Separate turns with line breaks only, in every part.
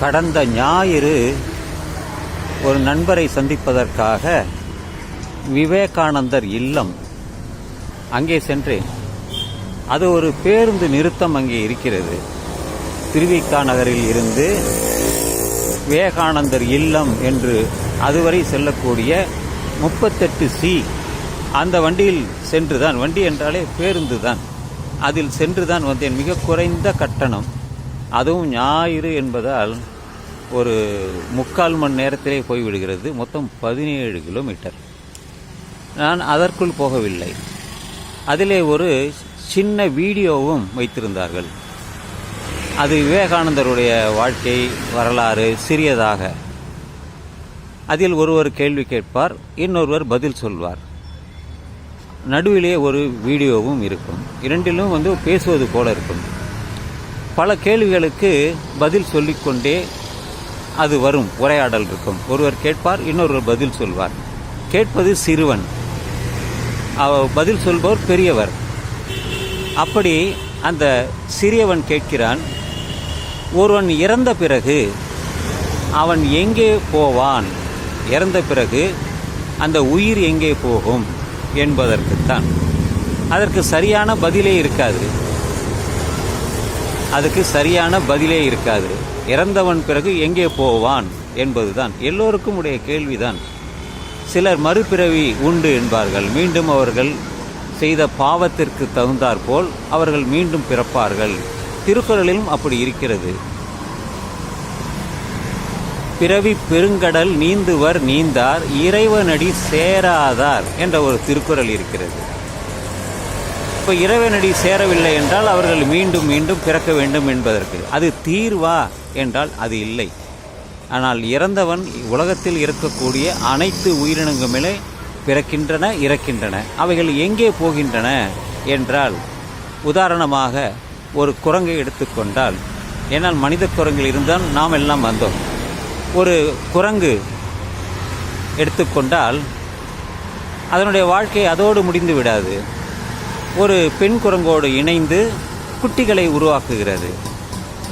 கடந்த ஞாயிறு ஒரு நண்பரை சந்திப்பதற்காக விவேகானந்தர் இல்லம் அங்கே சென்றேன். அது ஒரு பேருந்து நிறுத்தம் அங்கே இருக்கிறது. திருவிக்கா நகரில் இருந்து விவேகானந்தர் இல்லம் என்று அதுவரை செல்லக்கூடிய முப்பத்தெட்டு சி அந்த வண்டியில் சென்றுதான். வண்டி என்றாலே பேருந்து தான். அதில் சென்றுதான் வந்தேன். மிக குறைந்த கட்டணம். அதுவும் ஞாயிறு என்பதால் ஒரு முக்கால் மணி நேரத்திலே போய்விடுகிறது. மொத்தம் பதினேழு கிலோமீட்டர். நான் அதற்குள் போகவில்லை. அதிலே ஒரு சின்ன வீடியோவும் வைத்திருந்தார்கள். அது விவேகானந்தருடைய வாழ்க்கை வரலாறு சிறியதாக. அதில் ஒருவர் கேள்வி கேட்பார் இன்னொருவர் பதில் சொல்வார். நடுவிலே ஒரு வீடியோவும் இருக்கும். இரண்டிலும் வந்து பேசுவது போல இருக்கும். பல கேள்விகளுக்கு பதில் சொல்லிக்கொண்டே அது வரும். உரையாடல் இருக்கும். ஒருவர் கேட்பார் இன்னொருவர் பதில் சொல்வார். கேட்பது சிறுவன். அவ- பதில் சொல்பவர் பெரியவர். அப்படி அந்த சிறியவன் கேட்கிறான் ஒருவன் இறந்த பிறகு அவன் எங்கே போவான்? இறந்த பிறகு அந்த உயிர் எங்கே போகும்? என்பதற்குத்தான். அதற்கு சரியான பதிலே இருக்காது. அதுக்கு சரியான பதிலே இருக்காது. இறந்தவன் பிறகு எங்கே போவான் என்பதுதான். எல்லோருக்கும் உடைய கேள்விதான். சிலர் மறுபிறவி உண்டு என்பார்கள். மீண்டும் அவர்கள் செய்த பாவத்திற்கு தகுந்தாற்போல் அவர்கள் மீண்டும் பிறப்பார்கள். திருக்குறளிலும் அப்படி இருக்கிறது. பிறவி பெருங்கடல் நீந்துவர் நீந்தார் இறைவனடி சேராதார் என்ற ஒரு திருக்குறள் இருக்கிறது. இப்போ இறைவனடி சேரவில்லை என்றால் அவர்கள் மீண்டும் மீண்டும் பிறக்க வேண்டும் என்பதற்கு. அது தீர்வா என்றால் அது இல்லை. ஆனால் இறந்தவன் உலகத்தில் இருக்கக்கூடிய அனைத்து உயிரினங்களுமே பிறக்கின்றன இறக்கின்றன. அவைகள் எங்கே போகின்றன என்றால் உதாரணமாக ஒரு குரங்கை எடுத்துக்கொண்டால் ஏன்னால் மனித குரங்கில் இருந்தால் நாம் எல்லாம் வந்தோம். ஒரு குரங்கு எடுத்துக்கொண்டால் அதனுடைய வாழ்க்கை அதோடு முடிந்து விடாது. ஒரு பெண் குரங்கோடு இணைந்து குட்டிகளை உருவாக்குகிறது.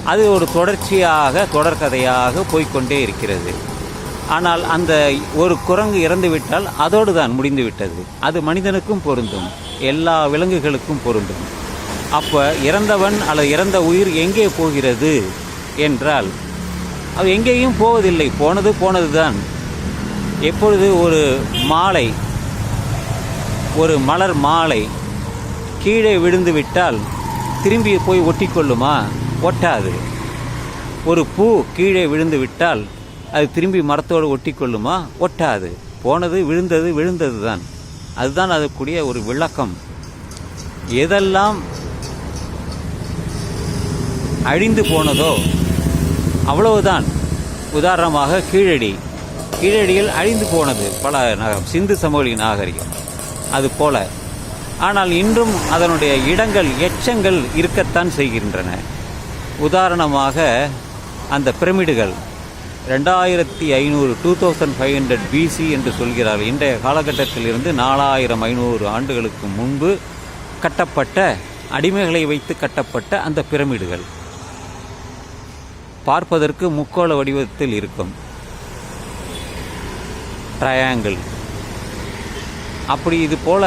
அது ஒரு தொடர்ச்சியாக தொடர்கதையாக போய்க்கொண்டே இருக்கிறது. ஆனால் அந்த ஒரு குரங்கு இறந்துவிட்டால் அதோடு தான் முடிந்துவிட்டது. அது மனிதனுக்கும் பொருந்தும். எல்லா விலங்குகளுக்கும் பொருந்தும். அப்போ இறந்தவன் அல்லது இறந்த உயிர் எங்கே போகிறது என்றால் அது எங்கேயும் போவதில்லை. போனது போனது தான் எப்பொழுது ஒரு மாலை ஒரு மலர் மாலை கீழே விழுந்து விட்டால் திரும்பி போய் ஒட்டிக்கொள்ளுமா? ஒட்டாது. ஒரு பூ கீழே விழுந்து விட்டால் அது திரும்பி மரத்தோடு ஒட்டிக்கொள்ளுமா? ஒட்டாது. போனது விழுந்தது விழுந்தது தான் அதுதான் அதுக்குரிய ஒரு விளக்கம். எதெல்லாம் அழிந்து போனதோ அவ்வளவுதான். உதாரணமாக கீழடி. கீழடியில் அழிந்து போனது பல நகரம் சிந்து சமவெளி நாகரிகம். அது போல. ஆனால் இன்றும் அதனுடைய இடங்கள் எச்சங்கள் இருக்கத்தான் செய்கின்றன. உதாரணமாக அந்த பிரமிடுகள் ரெண்டாயிரத்தி ஐநூறு two thousand five hundred BC என்று சொல்கிறார். இன்றைய காலகட்டத்திலிருந்து நாலாயிரம் ஐநூறு ஆண்டுகளுக்கு முன்பு கட்டப்பட்ட அடிமைகளை வைத்து கட்டப்பட்ட அந்த பிரமிடுகள். பார்ப்பதற்கு முக்கோள வடிவத்தில் இருக்கும். ட்ரையாங்கிள் அப்படி இது போல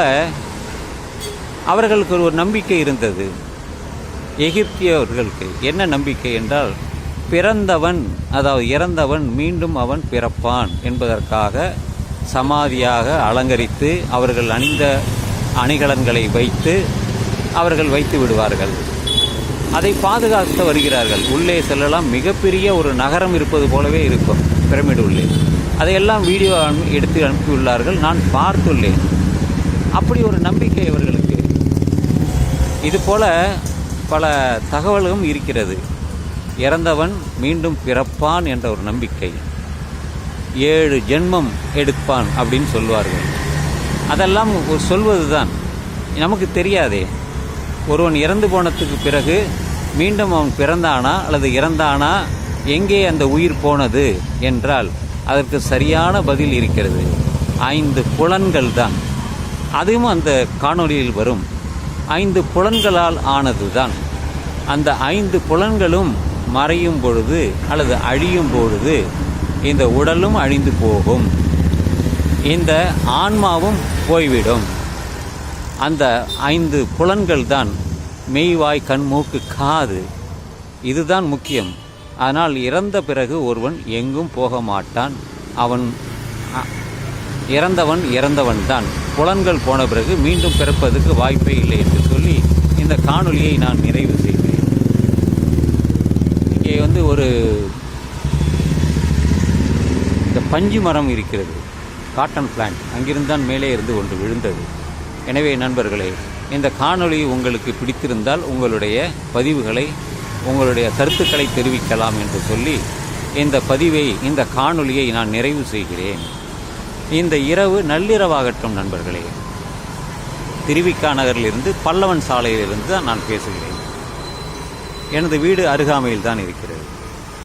அவர்களுக்கு ஒரு நம்பிக்கை இருந்தது. எகிப்தியவர்களுக்கு என்ன நம்பிக்கை என்றால் பிறந்தவன் அதாவது இறந்தவன் மீண்டும் அவன் பிறப்பான் என்பதற்காக சமாதியாக அலங்கரித்து அவர்கள் அணிந்த அணிகலன்களை வைத்து அவர்கள் வைத்து விடுவார்கள். அதை பாதுகாத்து வருகிறார்கள். உள்ளே செல்லலாம். மிகப்பெரிய ஒரு நகரம் இருப்பது போலவே இருக்கும் பிரமிடு உள்ளே. அதையெல்லாம் வீடியோ எடுத்து அனுப்பியுள்ளார்கள். நான் பார்த்துள்ளேன். அப்படி ஒரு நம்பிக்கை அவர்களுக்கு இது போல பல தகவல்களும் இருக்கிறது. இறந்தவன் மீண்டும் பிறப்பான் என்ற ஒரு நம்பிக்கை. ஏழு ஜென்மம் எடுப்பான் அப்படின்னு சொல்வார்கள். அதெல்லாம் ஒரு சொல்வதுதான். நமக்கு தெரியாதே. ஒருவன் இறந்து போனதுக்கு பிறகு மீண்டும் அவன் பிறந்தானா அல்லது இறந்தானா? எங்கே அந்த உயிர் போனது என்றால் அதற்கு சரியான பதில் இருக்கிறது. ஐந்து புலன்கள் தான் அதுவும் அந்த காணொளியில் வரும். ஐந்து புலன்களால் ஆனதுதான். அந்த ஐந்து புலன்களும் மறையும் பொழுது அல்லது அழியும் பொழுது இந்த உடலும் அழிந்து போகும். இந்த ஆன்மாவும் போய்விடும். அந்த ஐந்து புலன்கள் தான் மெய்வாய் கண் மூக்கு காது. இதுதான் முக்கியம். ஆனால் இறந்த பிறகு ஒருவன் எங்கும் போக மாட்டான். அவன் இறந்தவன் இறந்தவன் தான் புலன்கள் போன பிறகு மீண்டும் பிறப்பதற்கு வாய்ப்பே இல்லை என்று இந்த காணொலியை நான் நிறைவு செய்கிறேன். இங்கே வந்து ஒரு இந்த பஞ்சு மரம் இருக்கிறது. காட்டன் பிளான்ட் அங்கிருந்தான் மேலே இருந்து ஒன்று விழுந்தது. எனவே நண்பர்களே இந்த காணொளி உங்களுக்கு பிடித்திருந்தால் உங்களுடைய பதிவுகளை உங்களுடைய கருத்துக்களை தெரிவிக்கலாம் என்று சொல்லி இந்த பதிவை இந்த காணொளியை நான் நிறைவு செய்கிறேன். இந்த இரவு நள்ளிரவாகட்டும் நண்பர்களே. திருவிக்கா நகரிலிருந்து பல்லவன் சாலையிலிருந்து தான் நான் பேசுகிறேன். எனது வீடு அருகாமையில் தான் இருக்கிறது.